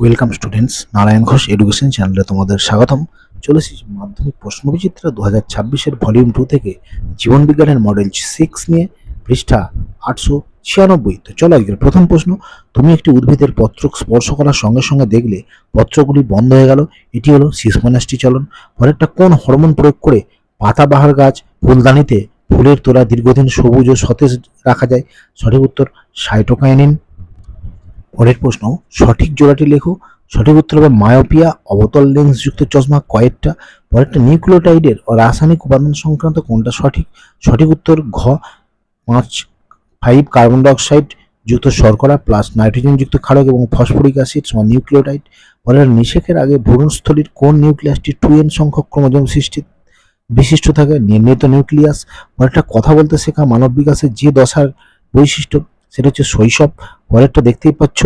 Welcome students Narayan Ghosh education চ্যানেলে তোমাদের স্বাগতম। চলেছি মাধ্যমিক প্রশ্নবিচিত্রা দু হাজার ছাব্বিশের ভলিউম টু থেকে জীবন বিজ্ঞানের মডেল সিক্স নিয়ে, পৃষ্ঠা আটশো ছিয়ানব্বই। তো চলো আজকের প্রথম প্রশ্ন, তুমি একটি উদ্ভিদের পত্র স্পর্শ করার সঙ্গে সঙ্গে দেখলে পত্রগুলি বন্ধ হয়ে গেল। এটি হলো সিসমনাষ্টি চলন। পরেরটা, কোন হরমোন প্রয়োগ করে পাতাবাহার গাছ, ফুলদানিতে ফুলের তোড়া দীর্ঘদিন সবুজ ও সতেজ রাখা যায়? সঠিক উত্তর সাইটোকাইনিন পরের প্রশ্ন, সঠিক জোড়াটি লেখো, সঠিক উত্তর হবে মায়োপিয়া, অবতল লেন্সযুক্ত চশমা কয়েকটা, পরেরটা নিউক্লিওটাইডের ও রাসায়নিক উপাদান সংক্রান্ত কোনটা সঠিক সঠিক উত্তর ঘ, পাঁচ ফাইভ কার্বন ডাইঅক্সাইড যুক্ত শর্করা প্লাস নাইট্রোজেন যুক্ত ক্ষারক এবং ফসফরিক অ্যাসিড সমান নিউক্লিওটাইড পরের নিষেকের আগে ভ্রূণস্থলীর কোন নিউক্লিয়াসটি টু এন সংখ্যক ক্রোমোজোম সৃষ্টি বিশিষ্ট থাকে, নির্ণীত নিউক্লিয়াস, পরেরটা কথা বলতে শেখা মানব বিকাশের যে দশার বৈশিষ্ট্য সেটা হচ্ছে শৈশব। পরেরটা দেখতেই পাচ্ছ।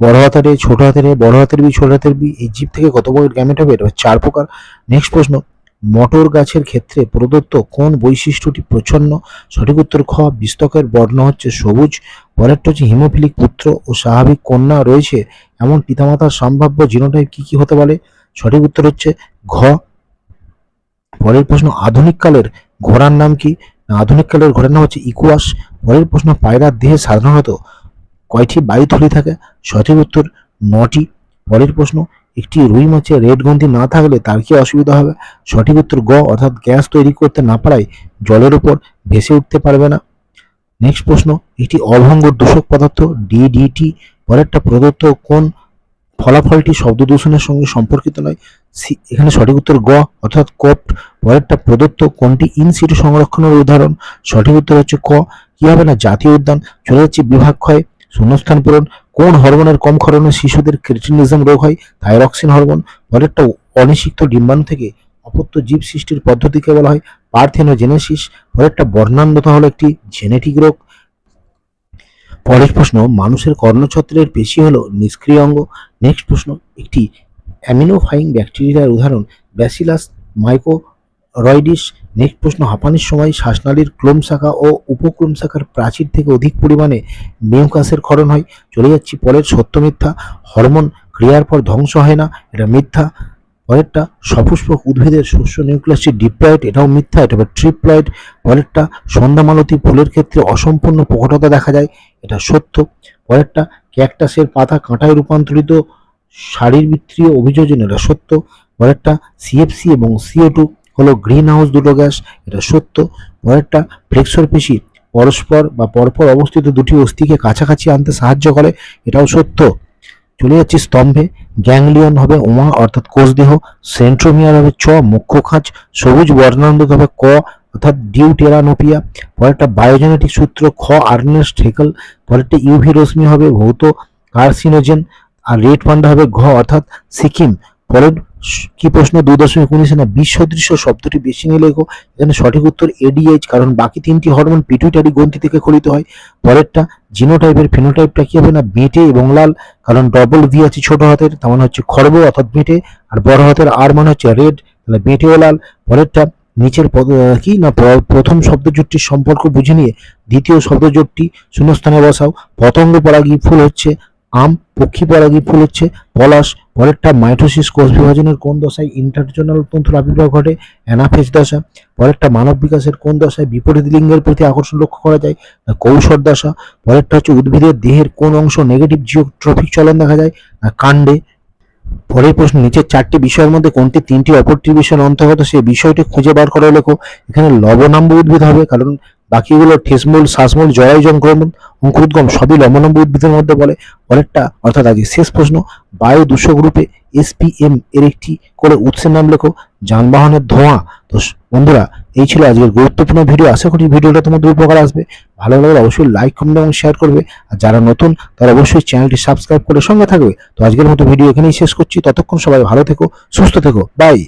বড় হাতের এ, ছোট হাতের এ, বড় হাতের বি ছোট হাতের বি এই জীব থেকে কত বড় গ্যামেট হবে? এটা চার প্রকার। নেক্সট প্রশ্ন মটর গাছের ক্ষেত্রে প্রদত্ত কোন বৈশিষ্ট্যটি প্রচ্ছন্ন? সঠিক উত্তর খ বিস্তকের বর্ণ হচ্ছে সবুজ। পরেরটা হচ্ছে হিমোফিলিক পুত্র ও স্বাভাবিক কন্যা রয়েছে। এমন পিতামাতার সম্ভাব্য জিনোটাইপ কি কি হতে পারে? সঠিক উত্তর হচ্ছে ঘ। পরের প্রশ্ন আধুনিক কালের ঘোড়ার নাম কি? না, আধুনিক কালের ঘোড়ার নাম হচ্ছে ইকুয়াস। পরের প্রশ্ন পায়রার দেহে সাধারণত কয়টি বায়ু বায়ুথলি থাকে? সঠিক উত্তর নটি। পরের প্রশ্ন একটি রুই মাছে রেড গ্রন্থি না থাকলে তার কি অসুবিধা হবে? সঠিক উত্তর গ অর্থাৎ গ্যাস তৈরি করতে না পারায় জলের উপর ভেসে উঠতে পারবে না। নেক্সট প্রশ্ন একটি অভঙ্গ দূষক পদার্থ ডিডিটি পরেরটা প্রদত্ত কোন ফলাফলটি শব্দ দূষণের সঙ্গে সম্পর্কিত নয়? এখানে সঠিক উত্তর গ, অর্থাৎ কোপ্ট পরেরটা প্রদত্ত কোনটি ইন সিটু সংরক্ষণের উদাহরণ? সঠিক উত্তর হচ্ছে ক। কি হবে না? জাতীয় উদ্যান, চলে যাচ্ছে বিভাগ ক্ষয়, শূন্যস্থান পূরণ। কোন হরমোনের কম ক্ষরণে শিশুদের ক্রিটিনিজম রোগ হয়? Thyroxine hormone. পরেরটা অনিষিক্ত ডিম্বাণু থেকে অপত্য জীব সৃষ্টির পদ্ধতিকে বলা হয় পার্থেনোজেনেসিস। পরেরটা বর্ণান্ধতা হলো একটি জেনেটিক রোগ। পরের প্রশ্ন, মানুষের কর্ণছত্রের পেশি হলো নিষ্ক্রিয় অঙ্গ। নেক্সট প্রশ্ন, একটি অ্যামিনোফাইং ব্যাকটেরিয়ার উদাহরণ, ব্যাসিলাস, মাইকোরয়েডিস নেক্সট প্রশ্ন হাঁপানির সময় শ্বাসনালীর ক্লোম শাখা ও উপক্লোম শাখার প্রাচীর থেকে অধিক পরিমাণে মিউকাসের ক্ষরণ হয়। চলে যাচ্ছি পরের সত্য মিথ্যা। হরমোন ক্রিয়ার পর ধ্বংস হয় না, এটা মিথ্যা। পরেরটা, সপুষ্পক উদ্ভিদের শস্য নিউক্লিয়াসটি ডিপ্লয়েড, এটাও মিথ্যা, এটা ট্রিপ্লয়েড। পরেরটা, সন্ধ্যামালতী ফুলের ক্ষেত্রে অসম্পূর্ণ প্রকটতা দেখা যায়, এটা সত্য। পরেরটা, ক্যাকটাসের পাতা কাঁটায় রূপান্তরিত শারীরবৃত্তীয় অভিযোজন এটা সত্য পরেরটা সিএফসি এবং সিও টু হলো গ্রিন হাউস দুটো গ্যাস এটা সত্য। পরেরটা ফ্লেক্সর পেশি পরস্পর বা পরপর অবস্থিত দুটি অস্থিকে কাছাকাছি আনতে সাহায্য করে, এটাও সত্য। চলে যাচ্ছি স্তম্ভে। গ্যাংলিয়ন হবে ওমা অর্থাৎ কোষদেহ। সেন্ট্রোমিয়ার হবে চ, মুখ্য খাঁচ সবুজ বর্ণান্ধক হবে ক, অর্থাৎ ডিউটেরানোপিয়া পরেরটা বায়োজেনেটিক সূত্র, খ আর্নেস্ট হেকল পরেরটা ইউভি রশ্মি হবে ভৌত কার্সিনোজেন আর রেড পান্ডা হবে ঘ, অর্থাৎ সিকিম। পরের কি প্রশ্ন? দুই দশমিক উনিশে না বিসদৃশ্য শব্দটি বেশি নিয়ে লেখো এখানে সঠিক উত্তর এডিএইচ কারণ বাকি তিনটি হরমোন পিটুইটারি গ্রন্থি থেকে খলিত হয়। পরেরটা, জিনোটাইপের ফিনোটাইপটা কি হবে না? বেঁটে এবং লাল, কারণ ডবল ভি আছে ছোট হাতের, তার মানে হচ্ছে খর্ব অর্থাৎ বেঁটে আর বড় হাতের আর মানে হচ্ছে রেড তাহলে বেঁটে ও লাল। পরেরটা, নিচের পদ- কি? না, প্র- প্রথম শব্দজোটটির সম্পর্ক বুঝে নিয়ে দ্বিতীয় শব্দজোটটি শূন্যস্থানে বসাও। পতঙ্গ পরাগী ফুল হচ্ছে আম, পক্ষী পরাগী ফুল হচ্ছে, পলাশ, পরেরটা মাইটোসিস কোষ বিভাজনের কোন দশায় ইন্টারজনাল তন্ত্র আবির্ভাব ঘটে? অ্যানাফেজ দশা। পরেরটা মানব বিকাশের কোন দশায় বিপরীত লিঙ্গের প্রতি আকর্ষণ লক্ষ্য করা যায়? না কৌশল দশা। পরেরটা হচ্ছে উদ্ভিদের দেহের কোন অংশ নেগেটিভ জিওট্রফিক চলন দেখা যায়? না কাণ্ডে। পরের প্রশ্ন, নিচের চারটি বিষয়ের মধ্যে কোনটি তিনটি অপরটি বিষয়ের অন্তর্গত? সেই বিষয়টি খুঁজে বার করা লেখো। এখানে লবণাম্ব উদ্ভিদ হবে, কারণ বাকিগুলো ঠেসমূল শ্বাসমূল জরায়ু সংক্রমণ অঙ্কুরোদ্গম সবই লবণাম্ব উদ্ভিদের মধ্যে বলে। অনেকটা, অর্থাৎ আজকে শেষ প্রশ্ন, বায়ু দূষক রূপে এসপিএম এর একটি করে উৎসের নাম লেখো, যানবাহনের ধোঁয়া। তো বন্ধুরা, এই ছিল আজকের গুরুত্বপূর্ণ ভিডিও। আশা করি ভিডিওটা তোমাদের উপকার আসবে। ভালো লাগলে অবশ্যই লাইক কমেন্ট এবং শেয়ার করবে। আর যারা নতুন, তারা অবশ্যই চ্যানেলটি সাবস্ক্রাইব করে সঙ্গে থাকবে। তো আজকের মতো ভিডিও এখানেই শেষ করছি। ততক্ষণ সবাই ভালো থেকো, সুস্থ থেকো। বাই